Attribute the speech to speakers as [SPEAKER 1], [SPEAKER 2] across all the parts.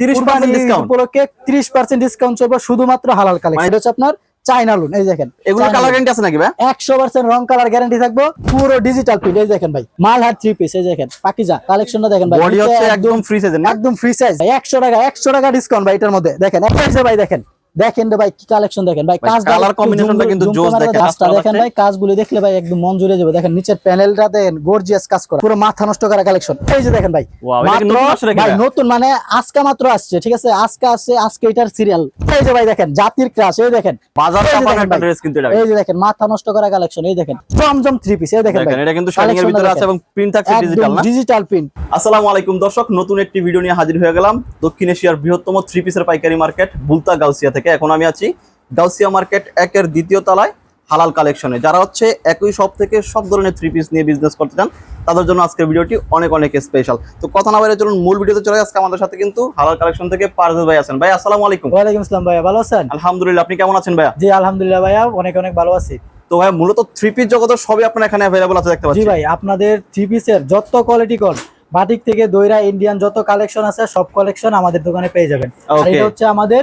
[SPEAKER 1] তিরিশ
[SPEAKER 2] কুরবানি
[SPEAKER 1] percent discount
[SPEAKER 2] উপলক্ষে 30% ডিসকাউন্ট চলবে শুধুমাত্র হালাল কালেকশন। এটা হচ্ছে আপনার চাইনা লোন এই দেখেন
[SPEAKER 1] এগুলো কালার গ্যারান্টি আছে নাকি ভাই?
[SPEAKER 2] একশো রং কালার গ্যারান্টি থাকব পুরো ডিজিটাল প্রিন্ট এই দেখেন ভাই মাল হাত থ্রি পিস এই দেখেন পাকিজা কালেকশনটা দেখেন ভাই
[SPEAKER 1] বডি হচ্ছে একদম ফ্রি
[SPEAKER 2] একদম ফ্রি সাইজ একশো টাকা একশো টাকা ডিসকাউন্ট ভাই এটার মধ্যে। দেখেন একটা ভাই দেখেন দেখেন রে ভাই কি কালেকশন দেখেন? ভাই কাজ
[SPEAKER 1] colour combination টা কিন্তু জোস দেখেন,
[SPEAKER 2] কাজটা দেখেন ভাই কাজগুলো দেখলে ভাই একদম মন জুড়ে যাবে। দেখেন নিচের প্যানেলটা দেখেন গর্জিয়াস কাজ করা। পুরো মাথা নষ্ট করা কালেকশন এই যে দেখেন ভাই ভাই? নতুন মানে আজকে মাত্র আসছে ঠিক আছে? আজকে আসছে আজকে এটার সিরিয়াল এই যে ভাই দেখেন জাতির ক্রাশ এই দেখেন।
[SPEAKER 1] বাজার একটা ড্রেস কিন্তু এটা
[SPEAKER 2] এই যে দেখেন মাথা নষ্ট করা কালেকশন এই দেখেন। জমজম থ্রি পিস এই দেখেন
[SPEAKER 1] দেখেন
[SPEAKER 2] ভাই।
[SPEAKER 1] এটা কিন্তু শাইনিং এর ভিতরে আছে এবং প্রিন্ট থাকছে ডিজিটাল না?
[SPEAKER 2] ডিজিটাল প্রিন্ট
[SPEAKER 1] আসসালামু আলাইকুম দর্শক নতুন একটি ভিডিও নিয়ে হাজির হয়ে গেলাম। দক্ষিণ এশিয়ার বৃহত্তম থ্রি পিসের পাইকারি মার্কেট বুলতা গাউসিয়া থেকে। এখন আমি আছি গাউসিয়া মার্কেট একের দ্বিতীয় তলায় হালাল কালেকশনে। যারা হচ্ছে একই শপ থেকে সব ধরনের থ্রি পিস নিয়ে বিজনেস করতে চান তাদের জন্য আজকের ভিডিওটি অনেক অনেক স্পেশাল তো কথা না বাইরে চলুন মূল ভিডিওতে চলে। আজকে আমাদের সাথে কিন্তু হালাল কালেকশন থেকে পারভেজ ভাই আছেন। ভাই আসসালামু আলাইকুম।
[SPEAKER 2] ওয়ালাইকুম আসসালাম ভাইয়া ভালো আছেন?
[SPEAKER 1] আলহামদুলিল্লাহ আপনি কেমন আছেন ভাইয়া?
[SPEAKER 2] জি আলহামদুলিল্লাহ ভাইয়া অনেক অনেক ভালো আছি।
[SPEAKER 1] তো ভাই মূলত থ্রি পিস জগতের সবই আপনার এখানে অ্যাভেলেবল আছে দেখতে
[SPEAKER 2] জি
[SPEAKER 1] পাচ্ছি।
[SPEAKER 2] ভাই আপনাদের থ্রি পিসের যত কোয়ালিটি কল বাটিক থেকে দইরা ইন্ডিয়ান যত কালেকশন আছে সব কালেকশন আমাদের দোকানে পেয়ে যাবেন। আর এটা হচ্ছে আমাদের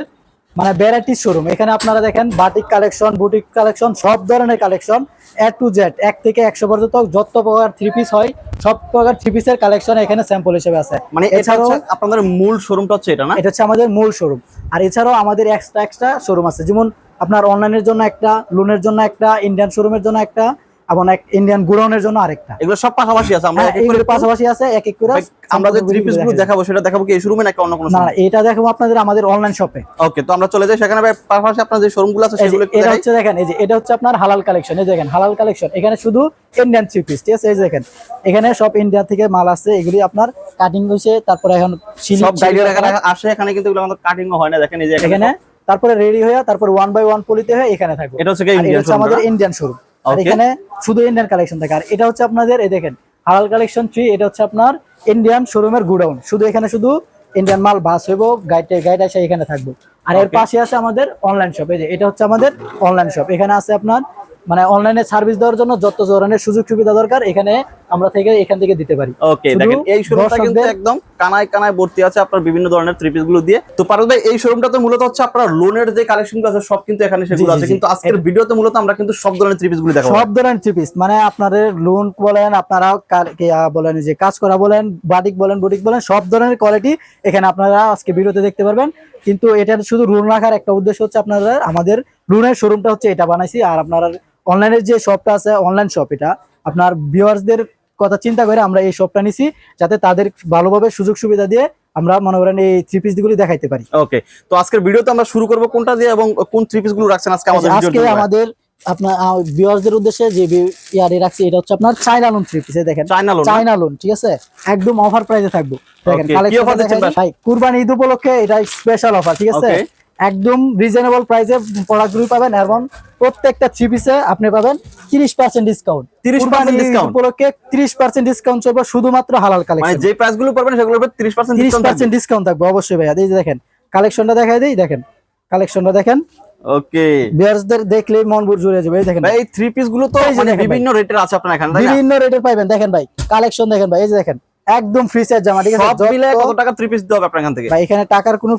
[SPEAKER 2] মানে ভ্যারাইটি শোরুম এখানে আপনারা দেখেন বাটিক কালেকশন বুটিক কালেকশন সব ধরনের কালেকশন এ টু জেড এক থেকে একশো পর্যন্ত যত প্রকার থ্রি পিস হয় সব প্রকার থ্রি পিসের কালেকশন এখানে স্যাম্পল হিসেবে আছে।
[SPEAKER 1] মানে
[SPEAKER 2] এছাড়াও
[SPEAKER 1] আপনাদের মূল শোরুমটা হচ্ছে এটা না?
[SPEAKER 2] এটা হচ্ছে আমাদের মূল শোরুম আর এছাড়াও আমাদের এক্সট্রা এক্সট্রা শোরুম আছে। যেমন আপনার অনলাইনের জন্য একটা লোনের জন্য একটা ইন্ডিয়ান শোরুমের জন্য একটা এবং এক ইন্ডিয়ান গুডাউনের জন্য আরেকটা।
[SPEAKER 1] এগুলো সব পাশাপাশি আছে আমরা
[SPEAKER 2] হ্যাঁ, পাশাপাশি আছে এক এক করে
[SPEAKER 1] আমরা যে থ্রি পিসগুলো
[SPEAKER 2] দেখাবো।
[SPEAKER 1] সেটা দেখাবো কি এই শোরুমে নাকি অন্য কোনো
[SPEAKER 2] না এটা দেখাবো আপনাদের আমাদের অনলাইন শপে
[SPEAKER 1] ওকে তো আমরা চলে যাই সেখানে পাশাপাশি আপনার যে শোরুমগুলো আছে সেগুলো
[SPEAKER 2] এটা হচ্ছে দেখেন এই যে এটা হচ্ছে আপনার হালাল কালেকশন এই দেখেন হালাল কালেকশন এখানে শুধু ইন্ডিয়ান থ্রি পিস ঠিক আছে? এই দেখেন এখানে সব ইন্ডিয়া থেকে মাল আছে এগুলি আপনার কাটিং হয়েছে তারপরে এখন
[SPEAKER 1] সব এখানে আসে এখানে কিন্তু এগুলো আমাদের কাটিং হয় না দেখেন এই যে
[SPEAKER 2] এখানে তারপরে রেডি হয়ে তারপর ওয়ান বাই ওয়ান পলিতে হয়ে এখানে থাকবে।
[SPEAKER 1] এটা হচ্ছে
[SPEAKER 2] আমাদের ইন্ডিয়ান শোরুম আর এখানে শুধু ইন্ডিয়ান কালেকশন থাকে। আর এটা হচ্ছে আপনাদের এই দেখেন হালাল কালেকশন থ্রি এটা হচ্ছে আপনার ইন্ডিয়ান শোরুমের গুডাউন শুধু এখানে শুধু ইন্ডিয়ান মাল বাস হইব গাইড গাইড আসে এখানে থাকব। আর এর পাশে আছে আমাদের অনলাইন শপ এই যে এটা হচ্ছে আমাদের অনলাইন শপ এখানে আছে আপনার মানে অনলাইনে সার্ভিস দেওয়ার জন্য যত ধরনের সুযোগ সুবিধা দরকার এখানে আমরা থেকে এখান থেকে দিতে পারি।
[SPEAKER 1] ওকে দেখেন এই শোরুমটা কিন্তু একদম কানায় কানায় ভর্তি আছে আপনার বিভিন্ন ধরনের থ্রি পিসগুলো দিয়ে। তো পারুল ভাই এই শোরুমটা তো মূলত হচ্ছে আপনার লোনের যে কালেকশনগুলো আছে সব কিন্তু এখানে সেগুলো আছে। কিন্তু আজকের ভিডিওতে মূলত আমরা কিন্তু সব ধরনের থ্রি পিসগুলো দেখাবো।
[SPEAKER 2] সব ধরনের থ্রি পিস মানে আপনাদের লোন বলেন আপনারা বলেন যে কাজ করা বলেন বাটিক বলেন বুটিক বলেন সব ধরনের কোয়ালিটি এখানে আপনারা আজকে ভিডিওতে দেখতে পারবেন। কিন্তু এটা শুধু লোন রাখার একটা উদ্দেশ্য হচ্ছে আপনারা আমাদের লোনের শোরুমটা হচ্ছে এটা বানাইছি আর আপনারা অনলাইনের যে শপটা আছে অনলাইন শপ এটা আপনার ভিউয়ার্সদের কথা চিন্তা করে আমরা এই শপটা নিছি যাতে তাদের ভালোভাবে সুযোগ সুবিধা দিয়ে আমরা মনে করেন এই থ্রি পিস গুলি দেখাইতে পারি।
[SPEAKER 1] ওকে তো আজকের ভিডিওতে আমরা শুরু করব কোনটা দিয়ে এবং কোন থ্রি পিসগুলো রাখছেন আজকে আমাদের
[SPEAKER 2] আজকে আমাদের আপনার উদ্দেশ্যে যে ইয়ারে রাখছি এটা হচ্ছে আপনার চাইনা লোন থ্রি পিস দেখেন।
[SPEAKER 1] চায়না লোন
[SPEAKER 2] চাইনা লোন ঠিক আছে? একদম অফার প্রাইসে থাকব। দেখেন
[SPEAKER 1] কি
[SPEAKER 2] কালেকশন
[SPEAKER 1] offer দিচ্ছেন ভাই?
[SPEAKER 2] ভাই কুরবানি ঈদ উপলক্ষে এটা স্পেশাল অফার ঠিক আছে. একদম রিজনেবল প্রাইসে প্রোডাক্টগুলি পাবেন এবং প্রত্যেকটা থ্রি পিসে আপনি পাবেন তিরিশ পার্সেন্ট ডিসকাউন্ট
[SPEAKER 1] 30% discount?
[SPEAKER 2] উপলক্ষে তিরিশ পার্সেন্ট ডিসকাউন্ট চলবে শুধুমাত্র হালাল
[SPEAKER 1] মানে
[SPEAKER 2] কালেকশন
[SPEAKER 1] যে প্রাইসগুলো পাবেন সেগুলোর উপর 30%
[SPEAKER 2] তিরিশ পার্সেন্ট ডিসকাউন্ট থাকবে অবশ্যই ভাইয়া। এই যে দেখেন কালেকশনটা দেখাই দিই দেখেন কালেকশনটা দেখেন।
[SPEAKER 1] ওকে।
[SPEAKER 2] দেখলেই মন জুড়ে যাবে এই দেখেন।
[SPEAKER 1] ভাই এই থ্রি পিসগুলো তো
[SPEAKER 2] যে
[SPEAKER 1] মানে। বিভিন্ন রেটের আছে আপনার এখানে
[SPEAKER 2] বিভিন্ন রেটের পাইবেন দেখেন ভাই কালেকশন দেখেন ভাই এই যে দেখেন। একদম ফ্রি সাইজ জামা ঠিক আছে?
[SPEAKER 1] সব মিলে কত টাকা 3 পিস দিতে হবে আপনার এখান থেকে?
[SPEAKER 2] ভাই এখানে টাকার কোনো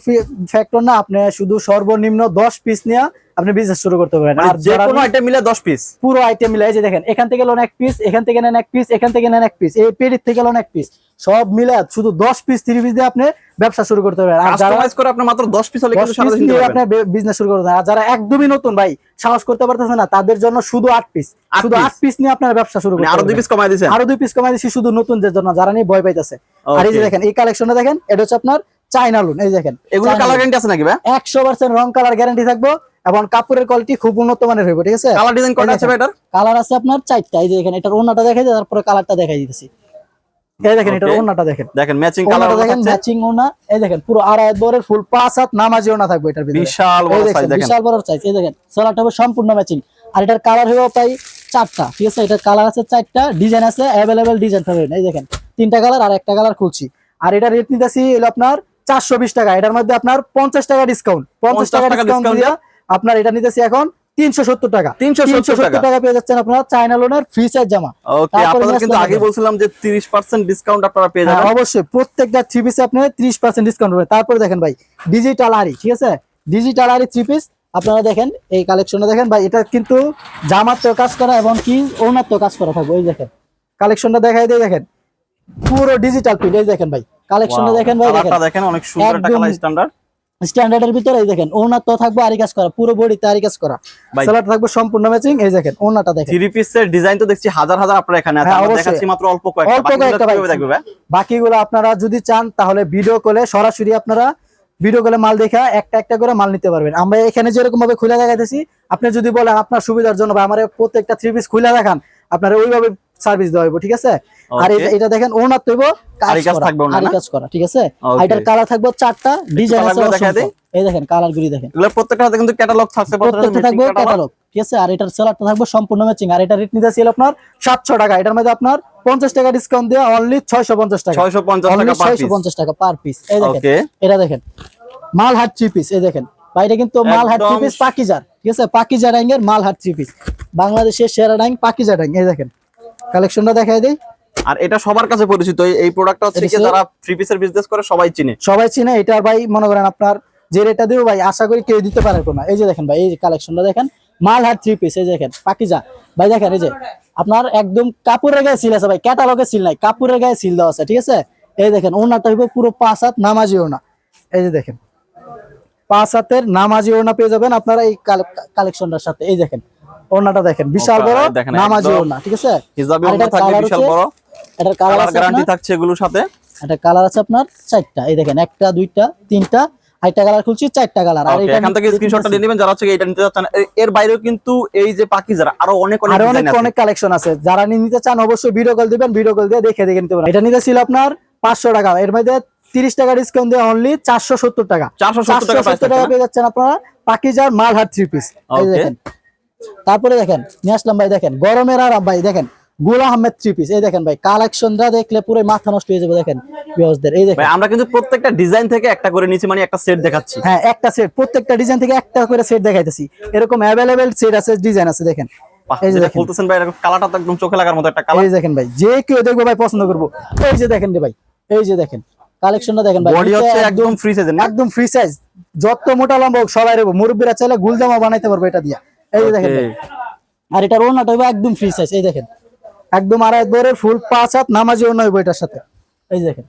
[SPEAKER 2] ফ্যাক্টর না আপনি শুধু সর্বনিম্ন 10 পিস নিয়ে আপনি বিজনেস শুরু করতে পারেন।
[SPEAKER 1] মানে
[SPEAKER 2] আর
[SPEAKER 1] যে কোনো আইটেম মিলে 10 পিস
[SPEAKER 2] পুরো আইটেম মিলে এই যে দেখেন এখান থেকে লোন এক পিস এখান থেকে নেন এক পিস এখান থেকে নেন এক পিস এই পেডির থেকে লোন এক পিস সব মিলে শুধু 10 পিস 30 পিস দিয়ে আপনি ব্যবসা শুরু করতে পারেন। আর যারা
[SPEAKER 1] কাস্টমাইজ করে আপনি মাত্র 10 পিস হলে কিন্তু সারা পারবেন
[SPEAKER 2] আপনি বিজনেস শুরু করতে পারেন। আর যারা একদমই নতুন ভাই সাহস করতে পারতেছে না তাদের জন্য শুধু 8 পিস শুধু
[SPEAKER 1] piece?
[SPEAKER 2] 8 পিস নিয়ে আপনারা ব্যবসা শুরু
[SPEAKER 1] মানে
[SPEAKER 2] করতে
[SPEAKER 1] আরও দুই
[SPEAKER 2] পারবেন।
[SPEAKER 1] পিস কমাই দিয়েছেন
[SPEAKER 2] আরও দুই পিস কমাই দিচ্ছি শুধু নতুনদের জন্য যারা নিয়ে ভয় পাইতেছে। আর এই যে দেখেন এই কালেকশনটা দেখেন এটা হচ্ছে আপনার চাইনা লোন এই দেখেন।
[SPEAKER 1] এগুলো কালার গ্যারান্টি আছে নাকি ভাই?
[SPEAKER 2] একশো পার্সেন্ট রং কালার গ্যারান্টি থাকব। এবং কাপড়ের কোয়ালিটি খুব উন্নত মানের হইব ঠিক আছে?
[SPEAKER 1] কালার ডিজাইন কটা আছে ভাই এটার
[SPEAKER 2] কালার আছে আপনার চারটা এই যে দেখেন এটার ওন্নাটা দেখাই দিই, তারপরে কালারটা দেখাই দিতেছি। এই দেখেন এটার. ওন্নাটা দেখেন।
[SPEAKER 1] দেখেন ম্যাচিং কালার
[SPEAKER 2] দেখেন ম্যাচিং ওনা এই দেখেন পুরো আড়াই বরের ফুল পাঁচ হাত নামাজি ওনা থাকবে এটার ভিতরে।
[SPEAKER 1] বিশাল বড় সাইজ দেখেন
[SPEAKER 2] বিশাল বড় সাইজ এই দেখেন সালাটা হবে সম্পূর্ণ ম্যাচিং আর এটার কালার হইব প্রায় চারটা ঠিক আছে? এটার কালার আছে চারটা ডিজাইন আছে অ্যাভেলেবেল ডিজাইন পাবেন এই দেখেন। তিনটা কালার আর একটা কালার খুলছি। আর এটা রেট নিতেছি হলো আপনার চারশো বিশ টাকা এটার মধ্যে আপনার পঞ্চাশ টাকা ডিসকাউন্ট পঞ্চাশ
[SPEAKER 1] 50
[SPEAKER 2] টাকা ডিসকাউন্ট আপনার এটা নিতেছি এখন তিনশো সত্তর টাকা।
[SPEAKER 1] 370 টাকা।
[SPEAKER 2] টাকা পেয়ে যাচ্ছেন আপনারা চায়না লোনের ফ্রি সাইজ জামা।
[SPEAKER 1] কিন্তু আগে। বলছিলাম যে 30% ডিসকাউন্ট আপনারা পেয়ে
[SPEAKER 2] হ্যাঁ,
[SPEAKER 1] যাবেন।
[SPEAKER 2] অবশ্যই। প্রত্যেকটা থ্রি পিসে আপনি ত্রিশ পার্সেন্ট ডিসকাউন্ট পাবেন তারপরে দেখেন ভাই ডিজিটাল আরি ঠিক আছে? ডিজিটাল আরি থ্রি পিস আপনারা দেখেন এই কালেকশনে দেখেন ভাই এটা কিন্তু জামার তো কাজ করা এবং কি ওনার তো কাজ করা থাকবে। ওই দেখেন কালেকশনটা দেখাই দিয়ে দেখেন। পুরো ডিজিটাল প্রিন্ট এই দেখেন ভাই কালেকশনটা দেখেন ভাই দেখেন।
[SPEAKER 1] দেখেন অনেক সুন্দর একটা কালার স্ট্যান্ডার্ড
[SPEAKER 2] স্ট্যান্ডার্ডের ভিতরে এই দেখেন ওনার তো থাকবে আরি কাজ করা পুরো বডিতে আরি কাজ করা। সালাড থাকবে সম্পূর্ণ ম্যাচিং এই দেখেন ওনাটা দেখেন।
[SPEAKER 1] থ্রি পিসের ডিজাইন তো দেখছি হাজার হাজার আপনারা এখানে আছে
[SPEAKER 2] হ্যাঁ,
[SPEAKER 1] আমরা দেখাচ্ছি মাত্র অল্প কয়েকটা
[SPEAKER 2] অল্প কয়েকটা ভাই? বাকিগুলো আপনারা যদি চান তাহলে ভিডিও কলে সরাসরি আপনারা ভিডিও কলে মাল দেখা একটা একটা করে মাল নিতে পারবেন। আমরা এখানে যেরকম ভাবে খুলে দেখাইতেছি আপনি যদি বলেন আপনার সুবিধার জন্য বা আমার প্রত্যেকটা থ্রি পিস খুলে দেখান আপনারা ওইভাবে সার্ভিস দেওয়া হইব ঠিক আছে? আর এটা দেখেন ওনার তৈব কাজ করা
[SPEAKER 1] থাকবে ওনার,
[SPEAKER 2] কাজ করা ঠিক আছে? এটার কালার থাকবে চারটা ডিজাইন আছে এই দেখেন কালার গুলি দেখেন।
[SPEAKER 1] প্রত্যেকটা কিন্তু ক্যাটালগ থাকছে
[SPEAKER 2] প্রত্যেকটা থাকবে ক্যাটালগ ঠিক আছে? আর এটার সেলারটা থাকবে সম্পূর্ণ ম্যাচিং আর এটা রেট নিতে ছিল আপনার সাতশো টাকা। এটার মধ্যে আপনার পঞ্চাশ টাকা ডিসকাউন্ট দিয়ে অনলি ছয়শো পঞ্চাশ টাকা।
[SPEAKER 1] ছয়শো পঞ্চাশ টাকা পার পিস
[SPEAKER 2] পঞ্চাশ টাকা পার পিস এই দেখেন এটা দেখেন মাল হাট থ্রি পিস এই দেখেন। বাইরে কিন্তু মাল হাট থ্রি পিস পাকিজার ঠিক আছে? পাকিজা ডাইং এর মাল হাট থ্রি পিস বাংলাদেশের সেরা ডাইং পাকিজা ডাইং এই দেখেন। কালেকশনটা দেখাই দেই।
[SPEAKER 1] আর এটা সবার কাছে পরিচিত। এই- প্রোডাক্টটা হচ্ছে যারা থ্রি পিসের বিজনেস করে সবাই চিনে।
[SPEAKER 2] সবাই চিনে এটা ভাই মনে করেন আপনার যে রেটটা দেবো ভাই আশা করি কেউ দিতে পারে না। এই যে দেখেন ভাই এই যে কালেকশনটা দেখেন মাল হাট থ্রি পিস এই দেখেন পাকিজা। ভাই দেখেন এই যে আপনার একদম কাপড়ের গায়ে সিল আছে ভাই ক্যাটালগে সিল নাই কাপড়ের গায়ে সিল দেওয়া আছে ঠিক আছে? এই দেখেন ওনাটা হইব পুরো পাঁচ হাত নামাজি ওনা এই যে দেখেন পাঁচ হাতের নামাজি ওনা পেয়ে যাবেন আপনারা এই কালেকশনটার সাথে। এই দেখেন ওনাটা দেখেন বিশাল বড়
[SPEAKER 1] দেখেন,
[SPEAKER 2] নামাজি ওনা ঠিক আছে?
[SPEAKER 1] হিজাবি থাকবে
[SPEAKER 2] colour
[SPEAKER 1] বিশাল বড়।
[SPEAKER 2] এটার কালার আছে
[SPEAKER 1] গ্যারান্টি থাকছে এগুলোর সাথে।
[SPEAKER 2] এটা কালার আছে আপনার চারটা। এই দেখেন একটা দুইটা তিনটা আরেকটা কালার খুলছি চারটা কালার আর
[SPEAKER 1] এখান থেকে স্ক্রিনশটটা নিয়ে নেবেন যারা হচ্ছে এটা নিতে এ- এর বাইরেও কিন্তু এই যে পাকি যারা আরও অনেক অনেক
[SPEAKER 2] আরও অনেক অনেক কালেকশন আছে। যারা নিতে চান অবশ্যই ভিডিও কল দিবেন ভিডিও কল দিয়ে দেখে দেখে নিতে পারেন। এটা নিতে ছিল আপনার পাঁচশো টাকা। এর মধ্যে তিরিশ টাকা ডিসকাউন্ট দিয়ে অনলি চারশো সত্তর টাকা।
[SPEAKER 1] 470 টাকা
[SPEAKER 2] পেয়ে যাচ্ছেন আপনারা পাকিজার মালহাট থ্রি পিস
[SPEAKER 1] Okay.
[SPEAKER 2] দেখেন তারপরে দেখেন নিয়ে আসলাম ভাই দেখেন গরমের আর ভাই দেখেনগুলা আহমেদ থ্রি পিস এই দেখেন ভাই কালেকশনটা দেখলে পুরো মাথা নষ্ট হয়ে যাবে দেখেন বিহসদের এই দেখেন।
[SPEAKER 1] আমরা কিন্তু প্রত্যেকটা ডিজাইন থেকে একটা করে নিচে মানে একটা সেট দেখাচ্ছি।
[SPEAKER 2] হ্যাঁ একটা সেট প্রত্যেকটা ডিজাইন থেকে একটা করে সেট দেখাইতেছি। এরকম অ্যাভেলেবেল সেট আছে ডিজাইন আছে দেখেন। এই যে
[SPEAKER 1] বলতেছেন ভাই এরকম কালারটা তো একদম চোখে লাগার মতো একটা কালার
[SPEAKER 2] এই দেখেন ভাই যে কেউ দেখব ভাই পছন্দ করব। এই যে দেখেন রে ভাই এই যে দেখেন কালেকশনটা দেখেন ভাই
[SPEAKER 1] বডি হচ্ছে
[SPEAKER 2] একদম
[SPEAKER 1] ফ্রি
[SPEAKER 2] একদম ফ্রি সাইজ যত মোটা লম্বা হোক সবাই রেবো মুরব্বীরা চাইলে গুলজামা বানাইতে পারব এটা দিয়া। এই দেখেন আর এটার ওনাটা একদম ফ্রি সাইজ এই দেখেন। একদম আড়াই ফুল পাঁচ হাত নামাজি ওনা হইবো এটার সাথে। এই দেখেন।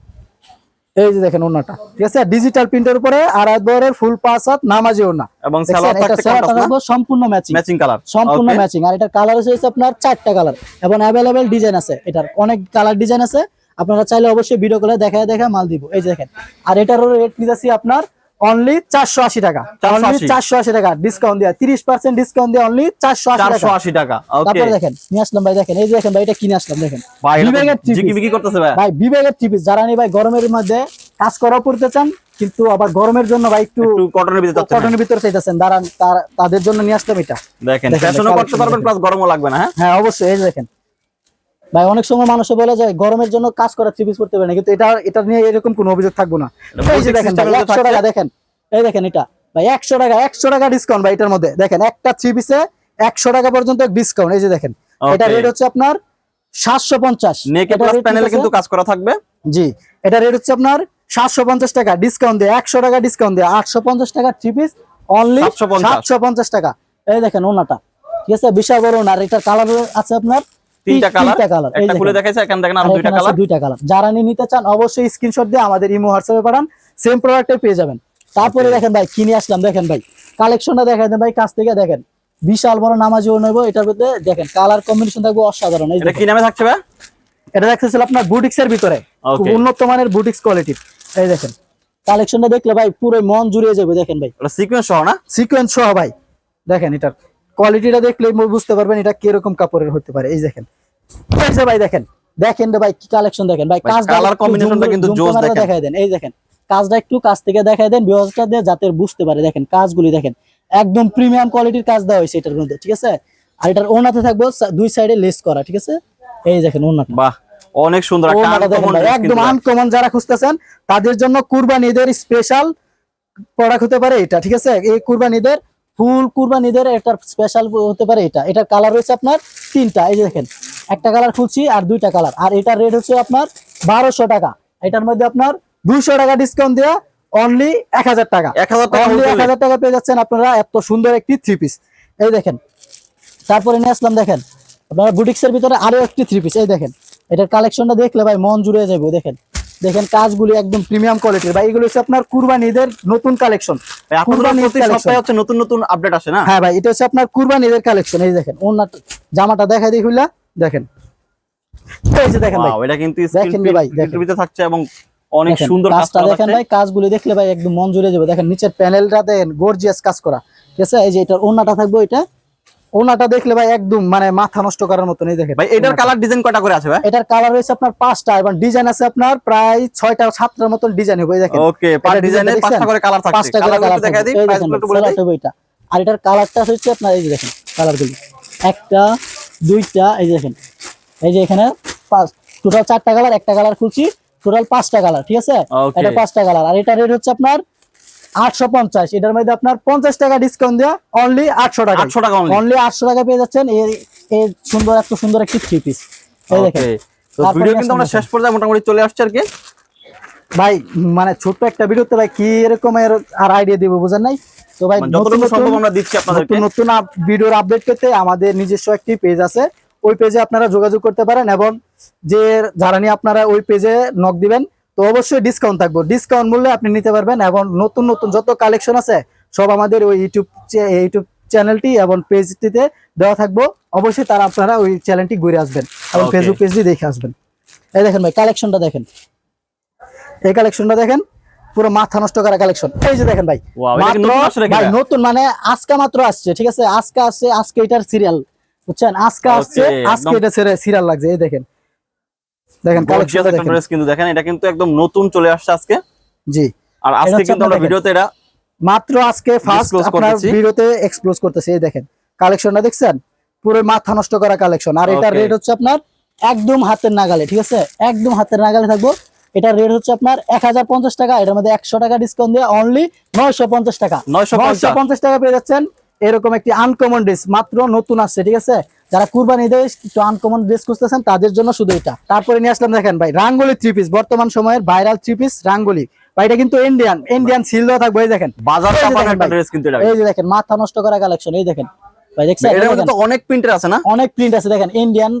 [SPEAKER 2] এই যে দেখেন ওনাটা ঠিক আছে? ডিজিটাল প্রিন্টের উপরে আড়াই ফুল পাঁচ হাত নামাজি ওনা
[SPEAKER 1] এবং
[SPEAKER 2] সম্পূর্ণ ম্যাচিং
[SPEAKER 1] ম্যাচিং কালার
[SPEAKER 2] সম্পূর্ণ ম্যাচিং আর এটার কালার হচ্ছে আপনার চারটা কালার এবং অ্যাভেলেবেল ডিজাইন আছে এটার। অনেক কালার ডিজাইন আছে। আপনারা চাইলে অবশ্যই ভিডিও করে দেখা দেখা মাল দিব। এই যে দেখেন। আর এটারও রেট নিতেছি আপনার অনলি চারশো আশি টাকা। অনলি চারশো আশি টাকা। ডিসকাউন্ট দেওয়া তিরিশ পার্সেন্ট ডিসকাউন্ট দিয়ে অনলি চারশো আশি টাকা। তারপরে দেখেন নিয়ে আসলাম ভাই দেখেন এই যে দেখেন ভাই এটা কিনে আসলাম দেখেন।
[SPEAKER 1] ভাই
[SPEAKER 2] বিবেকের three
[SPEAKER 1] জিকি
[SPEAKER 2] piece।
[SPEAKER 1] বিকি করতেছে ভাই?
[SPEAKER 2] ভাই বিবেকের টিপিস যারা নি ভাই গরমের মধ্যে কাজ করাও করতে চান কিন্তু আবার গরমের জন্য ভাই একটু
[SPEAKER 1] কটনের ভিতরে
[SPEAKER 2] কটনের ভিতরে চাইতেছেন দাঁড়ান তাদের জন্য নিয়ে আসলাম এটা।
[SPEAKER 1] দেখেন
[SPEAKER 2] দেখেন,
[SPEAKER 1] ফ্যাশনও করতে পারবেন প্লাস গরমও লাগবে না হ্যাঁ?
[SPEAKER 2] হ্যাঁ অবশ্যই এই দেখেন। ভাই অনেক সময় মানুষে বলে যায় গরমের জন্য কাজ করা থ্রি পিস করতে পারে না কিন্তু এটা এটা নিয়ে এরকম কোনো অভিযোগ থাকব না। এই যে দেখেন একশো টাকা দেখেন এই দেখেন এটা। ভাই একশো টাকা একশো টাকা ডিসকাউন্ট ভাই এটার মধ্যে। দেখেন একটা থ্রি পিসে একশো টাকা পর্যন্ত ডিসকাউন্ট এই যে দেখেন এটা রেট হচ্ছে আপনার সাতশো পঞ্চাশ।
[SPEAKER 1] প্যানেলে কিন্তু কাজ করা থাকবে।
[SPEAKER 2] জি এটা রেট হচ্ছে আপনার সাতশো পঞ্চাশ টাকা। ডিসকাউন্ট দিয়ে একশো টাকা ডিসকাউন্ট দিয়ে আটশো পঞ্চাশ টাকা থ্রি পিস অনলি
[SPEAKER 1] 750
[SPEAKER 2] সাতশো পঞ্চাশ টাকা। এই দেখেন ওনাটা। ঠিক আছে? বিশাল বড় ওনার। এটার কালার আছে আপনার
[SPEAKER 1] তিনটা কালার
[SPEAKER 2] কালার
[SPEAKER 1] একটা খুলে দেখাইছে এখানে দেখেন আর
[SPEAKER 2] আর
[SPEAKER 1] দুইটা কালার
[SPEAKER 2] দুইটা কালার যারা নিতে চান অবশ্যই স্ক্রিনশট দিয়ে আমাদের ইমো হোয়াটসঅ্যাপে পাঠান। সেম প্রোডাক্টে পেয়ে যাবেন। তারপরে দেখেন ভাই কিনে আসলাম দেখেন ভাই। কালেকশনটা দেখেন ভাই কাছ থেকে দেখেন। বিশাল বড় নামাজিও নেব এটার মধ্যে দেখেন কালার কম্বিনেশন থাকবে অসাধারণ
[SPEAKER 1] এটা। কি নামে থাকছে ভাই?
[SPEAKER 2] এটা দেখতেছিল আপনার বুটিক্স এর ভিতরে। খুব উন্নত মানের বুটিক্স কোয়ালিটির এই দেখেন। কালেকশনটা দেখলে ভাই পুরো মন জুড়িয়ে যাবে দেখেন ভাই।
[SPEAKER 1] সিকোয়েন্স সহ না?
[SPEAKER 2] সিকোয়েন্স সহ ভাই। দেখেন এটার। কোয়ালিটিটা দেখলে বুঝতে পারবেন এটা কীরকম কাপড়ের হতে পারে। এই দেখেন। এই যে ভাই দেখেন দেখেন ভাই কি কালেকশন দেখেন। ভাই
[SPEAKER 1] ভাই,
[SPEAKER 2] কাজটা
[SPEAKER 1] colour
[SPEAKER 2] একটু
[SPEAKER 1] combination টা
[SPEAKER 2] zoom-
[SPEAKER 1] কিন্তু জোস দেখেন।
[SPEAKER 2] দেখায় দেন। এই দেখেন কাজটা একটু কাছ থেকে দেখায় দেন বিহজটা দিয়ে যাতে বুঝতে পারে। দেখেন কাজগুলি দেখেন। একদম প্রিমিয়াম কোয়ালিটির কাজ দেওয়া হয়েছে এটার মধ্যে ঠিক আছে? আর এটার ওনাতে থাকবে দুই সাইডে লেস করা ঠিক আছে? এই দেখেন ওনাটা
[SPEAKER 1] বাহ অনেক সুন্দর
[SPEAKER 2] একদম। আনকমন যারা খুঁজতেছেন তাদের জন্য কুরবানি ঈদের স্পেশাল প্রোডাক্ট হতে পারে এটা ঠিক আছে? এই কুরবানি ঈদের ফুল কুরবানিদের এটার স্পেশাল হতে পারে এটা। এটার কালার রয়েছে আপনার তিনটা। এই যে দেখেন একটা কালার খুলছি আর দুইটা কালার আর এটার রেট হচ্ছে আপনার বারোশো টাকা। এটার মধ্যে আপনার দুইশো টাকা ডিসকাউন্ট দেওয়া অনলি এক হাজার টাকা।
[SPEAKER 1] এক হাজার টাকা
[SPEAKER 2] অনলি এক হাজার টাকা পেয়ে যাচ্ছেন আপনারা। এত সুন্দর একটি থ্রি পিস এই দেখেন তারপরে নিয়ে আসলাম দেখেন আপনারা বুটিক্সের ভিতরে আরও একটি থ্রি পিস এই দেখেন এটার কালেকশনটা দেখলে ভাই মন জুড়ে যাবে দেখেন। দেখেন কাজগুলি একদম প্রিমিয়াম কোয়ালিটির ভাই এগুলো হচ্ছে আপনার কুরবানি ঈদের নতুন কালেকশন
[SPEAKER 1] হচ্ছে নতুন নতুন আপডেট আসে না?
[SPEAKER 2] হ্যাঁ ভাই এটা হচ্ছে আপনার কুরবানি ঈদের কালেকশন এই দেখেন ওনার জামাটা দেখা দিই খুললা দেখেন। এই যে দেখেন ভাই।
[SPEAKER 1] এটা কিন্তু
[SPEAKER 2] দেখেন ভাই।
[SPEAKER 1] ভিতরে থাকছে এবং অনেক সুন্দর
[SPEAKER 2] কাজটা দেখেন
[SPEAKER 1] থাকছে।
[SPEAKER 2] ভাই কাজগুলি দেখলে ভাই একদম মন জুড়ে যাবে। দেখেন নিচের প্যানেলটা দেখেন গর্জিয়াস কাজ করা। ঠিক আছে? এই যে এটার ওনাটা থাকবে এটা ওনাটা দেখলে ভাই একদম মানে মাথা নষ্ট করার মতন এই দেখেন।
[SPEAKER 1] ভাই এটার কালার ডিজাইন কয়টা করে আছে ভাই?
[SPEAKER 2] এটার কালার রয়েছে আপনার পাঁচটা এবং ডিজাইন আছে আপনার প্রায় ছয়টা সাতটার মতন ডিজাইন হবে দেখেন।
[SPEAKER 1] ওকে পার ডিজাইনে পাঁচটা করে কালার থাকছে।
[SPEAKER 2] পাঁচটা করে
[SPEAKER 1] কালার
[SPEAKER 2] কালার
[SPEAKER 1] দেখা দিই প্রাইস একটু বলে দিই।
[SPEAKER 2] এটা আর এটার কালারটা হচ্ছে আপনার এই যে দেখেন কালারগুলি একটা দুইটা এই যে দেখেন। এই যে এখানে পাঁচ টোটাল চারটা কালার একটা কালার খুলছি টোটাল পাঁচটা কালার ঠিক আছে? এটা পাঁচটা কালার আর এটা রেট হচ্ছে আপনার আটশো পঞ্চাশ এটার মধ্যে আপনার পঞ্চাশ টাকা ডিসকাউন্ট দেওয়া অনলি আটশো টাকা।
[SPEAKER 1] 800 টাকা?
[SPEAKER 2] অনলি আটশো টাকা পেয়ে যাচ্ছেন। এই এই সুন্দর এত সুন্দর একটি থ্রি পিস এই দেখেন।
[SPEAKER 1] তো ভিডিও কিন্তু আমরা শেষ পর্যায়ে মোটামুটি চলে আসছে আর কি।
[SPEAKER 2] ভাই মানে ছোট্ট একটা ভিডিওতে ভাই কি এরকমের আর আইডিয়া দিব বুঝেন নাই? তো ভাই
[SPEAKER 1] মানে যতটুকু সম্ভব আমরা দিচ্ছি আপনাদেরকে।
[SPEAKER 2] নতুন নতুন ভিডিওর আপডেট পেতে আমাদের নিজস্ব একটি পেজ আছে। ওই পেজে আপনারা যোগাযোগ করতে পারেন এবং যে যারা নিয়ে আপনারা ওই পেজে নক দিবেন তো অবশ্যই ডিসকাউন্ট থাকবে। ডিসকাউন্ট মূল্যে আপনি নিতে পারবেন এবং নতুন নতুন যত কালেকশন আছে সব আমাদের ওই ইউটিউব ইউটিউব চ্যানেলটি এবং পেজটিতে দেওয়া থাকব। অবশ্যই তারা আপনারা ওই চ্যানেলটি ঘুরে আসবেন এবং ফেসবুক পেজটি দেখে আসবেন। এই দেখেন ভাই কালেকশনটা দেখেন। এই কালেকশনটা দেখেন পুরো মাথা নষ্ট করা কালেকশন এই যে দেখেন ভাই ভাই? নতুন মানে আজকে মাত্র আসছে ঠিক আছে? আজকে আসছে আজকে এটার সিরিয়াল বুঝছেন? আজকে আসছে আজকে এটা সিরিয়াল লাগছে এই দেখেন। দেখেন
[SPEAKER 1] একটা
[SPEAKER 2] দেখেন।
[SPEAKER 1] dress কিন্তু দেখেন এটা কিন্তু একদম নতুন চলে আসছে আজকে।
[SPEAKER 2] জি।
[SPEAKER 1] আর আজকে কিন্তু আমরা ভিডিওতে এটা
[SPEAKER 2] মাত্র আজকে ফার্স্ট আপনার। ভিডিওতে এক্সপ্লোজ করতেছে এই দেখেন। কালেকশনটা দেখছেন? পুরো মাথা নষ্ট করা কালেকশন আর এটার
[SPEAKER 1] Okay.
[SPEAKER 2] রেট হচ্ছে আপনার একদম হাতের নাগালে ঠিক আছে? একদম হাতের নাগালে থাকব। এটার রেট হচ্ছে আপনার এক হাজার পঞ্চাশ টাকা। এটার মধ্যে একশো টাকা ডিসকাউন্ট দিয়ে অনলি নয়শো পঞ্চাশ টাকা।
[SPEAKER 1] 950
[SPEAKER 2] নয়শো পঞ্চাশ টাকা পেয়ে যাচ্ছেন এরকম একটি আনকমন ড্রেস মাত্র নতুন আসছে ঠিক আছে? যারা কুরবানি দেয় একটু আনকমন ড্রেস খুঁজতেছেন তাদের জন্য শুধু এটা। তারপরে নিয়ে আসলাম দেখেন ভাই রাঙ্গলি থ্রি পিস বর্তমান সময়ের ভাইরাল থ্রি পিস রাঙ্গলি। ভাই এটা কিন্তু ইন্ডিয়ান ইন্ডিয়ান সিল দেওয়া থাকবে এই দেখেন।
[SPEAKER 1] বাজার
[SPEAKER 2] এই যে দেখেন
[SPEAKER 1] একটা
[SPEAKER 2] ভাই।
[SPEAKER 1] ড্রেস কিন্তু এটা।
[SPEAKER 2] এই যে দেখেন মাথা নষ্ট করা কালেকশন এই দেখেন। ভাই দেখছেন?
[SPEAKER 1] অনেক প্রিন্টার আছে না?
[SPEAKER 2] অনেক প্রিন্ট আছে দেখেন ইন্ডিয়ান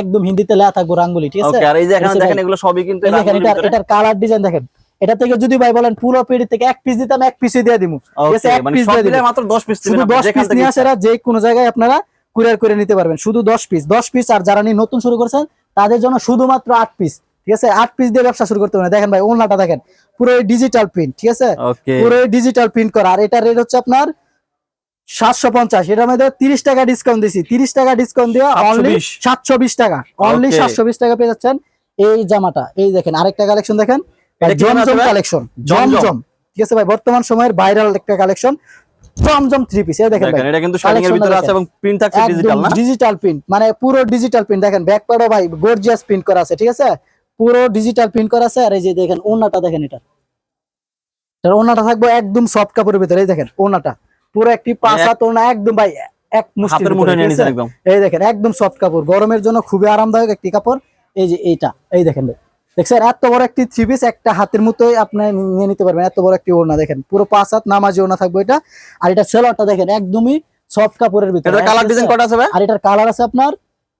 [SPEAKER 2] একদম হিন্দিতে লেখা থাকবে রাঙ্গুলি ঠিক আছে?
[SPEAKER 1] ওকে আর এই যে এখানে দেখেন এগুলো সবই কিন্তু
[SPEAKER 2] এই দেখেন
[SPEAKER 1] রাঙ্গুলির
[SPEAKER 2] এটার
[SPEAKER 1] ভিতরে।
[SPEAKER 2] এটার কালার ডিজাইন দেখেন। এটা থেকে যদি ভাই বলেন পুরো পিড়ি থেকে এক পিস দিতাম এক পিসই দিয়ে দিমু। এক
[SPEAKER 1] মানে
[SPEAKER 2] পিস দিয়ে
[SPEAKER 1] মিলে
[SPEAKER 2] দিমু।
[SPEAKER 1] মাত্র 10 পিস
[SPEAKER 2] শুধু দশ পিস নিয়ে আসে এরা যে কোনো জায়গায় আপনারা কুরিয়ার করে নিতে পারবেন। শুধু দশ পিস দশ পিস আর যারা নতুন শুরু করছেন তাদের জন্য শুধুমাত্র আট পিস ঠিক আছে? আট পিস দিয়ে ব্যবসা শুরু করতে পারেন দেখেন ভাই ওনাটা দেখেন। পুরো ডিজিটাল প্রিন্ট ঠিক আছে? পুরো ডিজিটাল প্রিন্ট করা। আর এটা রেট হচ্ছে আপনার সাতশো পঞ্চাশ। এটার মধ্যে তিরিশ টাকা ডিসকাউন্ট দিছি। তিরিশ টাকা ডিসকাউন্ট দেওয়া অনলি
[SPEAKER 1] 720
[SPEAKER 2] সাতশো বিশ টাকা। অনলি. সাতশো বিশ টাকা পেয়ে যাচ্ছেন। এই জামাটা এই দেখেন আরেকটা কালেকশন দেখেন। জমজম
[SPEAKER 1] ভাই?
[SPEAKER 2] কালেকশন
[SPEAKER 1] জমজম।
[SPEAKER 2] জমজম। ঠিক আছে ভাই বর্তমান সময়ের ভাইরাল একটা কালেকশন জমজম থ্রি পিস দেখেন ভাই
[SPEAKER 1] এটা কিন্তু শাইনিং এর ভিতরে আছে এবং প্রিন্ট থাকছে ডিজিটাল না?
[SPEAKER 2] ডিজিটাল প্রিন্ট মানে পুরো ডিজিটাল প্রিন্ট দেখেন ব্যাক প্যাডও ভাই গর্জিয়াস প্রিন্ট করা আছে ঠিক আছে? পুরো ডিজিটাল প্রিন্ট করা আছে আর এই যে দেখেন ওনাটা দেখেন এটা। এটার ওনাটা থাকবে একদম সফট কাপড়ের ভিতরে এই দেখেন ওনাটা পুরো একটি পাঁচ
[SPEAKER 1] এক-
[SPEAKER 2] হাত ওনা একদম ভাই এক এই দেখেন একদম সফট কাপড় গরমের জন্য খুবই আরামদায়ক একটি কাপড় এই যে এইটা এই দেখেন ভাই। দেখছেন এত বড় একটি থ্রি পিস একটা হাতের মতোই আপনি নিয়ে নিতে পারবেন। এত বড় একটি ওড়না দেখেন। পুরো পাঁচ হাত নামাজি ওড়না থাকবে এটা। আর এটা সেলারটা দেখেন একদমই সফট কাপড়ের ভিতরে।
[SPEAKER 1] এটা কালার ডিজাইন কটা আছে
[SPEAKER 2] আর এটার কালার আছে আপনার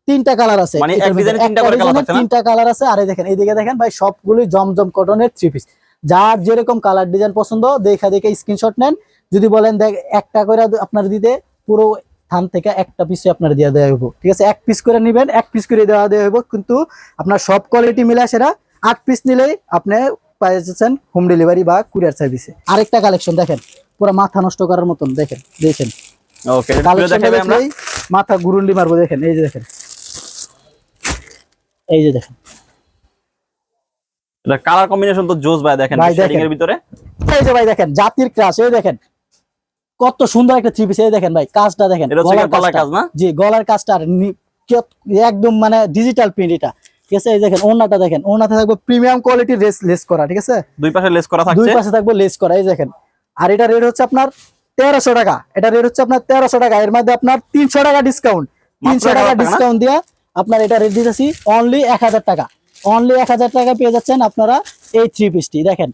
[SPEAKER 2] তিনটা কালার আছে।
[SPEAKER 1] মানে এক ডিজাইনে তিনটা করে থাকছে না?
[SPEAKER 2] তিনটা কালার আছে। আর এই দেখেন এইদিকে দেখেন ভাই সবগুলোই জমজম কটনের থ্রি পিস যার যেরকম কালার ডিজাইন পছন্দ দেখা দেখে স্ক্রিনশট নেন। যদি বলেন দেখ একটা করে আপনার দিতে পুরো থান থেকে একটা পিসে আপনার দিয়ে দেওয়া হইব। ঠিক আছে? এক পিস করে নেবেন এক পিস করে দেওয়া দেওয়া হইব। কিন্তু আপনার সব কোয়ালিটি মিলে সেটা আট পিস নিলেই আপনি পেয়ে যাচ্ছেন হোম ডেলিভারি বা কুরিয়ার সার্ভিসে আরেকটা কালেকশন দেখেন পুরো মাথা নষ্ট করার মতন দেখেন দেখেন। মাথা গুরুন্ডি মারবো দেখেন এই যে দেখেন। এই যে দেখেন।
[SPEAKER 1] এটা কালার কম্বিনেশন তো জোস ভাই দেখেন
[SPEAKER 2] ভাই
[SPEAKER 1] এর ভিতরে।
[SPEAKER 2] এই যে ভাই দেখেন জাতির ক্রাশ এই দেখেন। কত সুন্দর একটা থ্রি পিস এই দেখেন ভাই কাজটা দেখেন
[SPEAKER 1] এটা
[SPEAKER 2] গলার
[SPEAKER 1] গলার কাজ না?
[SPEAKER 2] জি গলার কাজটা আর একদম মানে ডিজিটাল প্রিন্ট এটা। ঠিক আছে? এই দেখেন ওনাটা দেখেন। ওনাতে থাকবে প্রিমিয়াম কোয়ালিটির লেস লেস করা ঠিক আছে?
[SPEAKER 1] দুই পাশে লেস করা
[SPEAKER 2] দুই পাশে থাকবে লেস করা এই দেখেন। আর এটা রেট হচ্ছে আপনার তেরোশো টাকা। এটা রেট হচ্ছে আপনার তেরোশো টাকা। এর মধ্যে আপনার তিনশো টাকা ডিসকাউন্ট তিনশো টাকা
[SPEAKER 1] টাকা
[SPEAKER 2] ডিসকাউন্ট দিয়ে আপনার এটা রেট দিতেছি অনলি এক হাজার টাকা। অনলি এক হাজার টাকা পেয়ে যাচ্ছেন আপনারা এই থ্রি পিসটি দেখেন?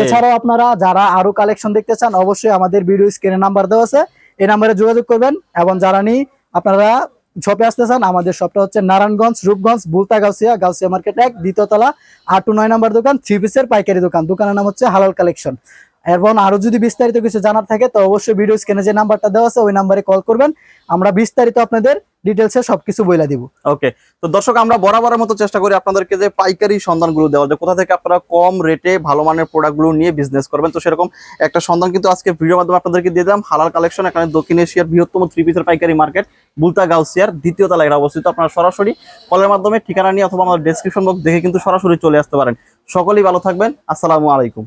[SPEAKER 2] এছাড়াও আপনারা যারা আরও কালেকশন দেখতে চান অবশ্যই আমাদের ভিডিও স্ক্রিনে নাম্বার দেওয়া আছে। এই নাম্বারে যোগাযোগ করবেন এবং যারা নি আপনারা শপে আসতে চান, আমাদের শপটা হচ্ছে নারায়ণগঞ্জ, রূপগঞ্জ বুলতা গাউসিয়া গাউসিয়া মার্কেট এক দ্বিতীয়তলা আট টু নয় নাম্বার দোকান থ্রি পিসের পাইকারি দোকান। দোকানের নাম হচ্ছে হালাল কালেকশন। এবং আরও যদি বিস্তারিত কিছু জানার থাকে, তো অবশ্যই ভিডিও স্ক্রিনে যে নাম্বারটা দেওয়া আছে, ওই নাম্বারে কল করবেন। আমরা বিস্তারিত আপনাদের ডিটেলসে সবকিছু বলে দিব।
[SPEAKER 1] ওকে তো দর্শক, আমরা বরাবরের মতো চেষ্টা করি আপনাদেরকে যে পাইকারি সন্ধানগুলো দেওয়ার যে কোথা থেকে আপনারা কম রেটে ভালো মানের প্রোডাক্টগুলো নিয়ে বিজনেস করবেন। তো সেরকম একটা সন্ধান কিন্তু আজকে ভিডিওর মাধ্যমে আপনাদেরকে দিয়ে দিলাম। হালাল কালেকশন এখানে দক্ষিণ এশিয়ার বৃহত্তম থ্রি পিসের পাইকারি মার্কেট বুলতা গাউসিয়ার দ্বিতীয় তলায় অবস্থিত। আপনারা সরাসরি কলের মাধ্যমে ঠিকানা নিয়ে অথবা আমাদের ডেসক্রিপশন বক্স দেখে কিন্তু সরাসরি চলে আসতে পারেন। সকলেই ভালো থাকবেন। আসসালামু আলাইকুম।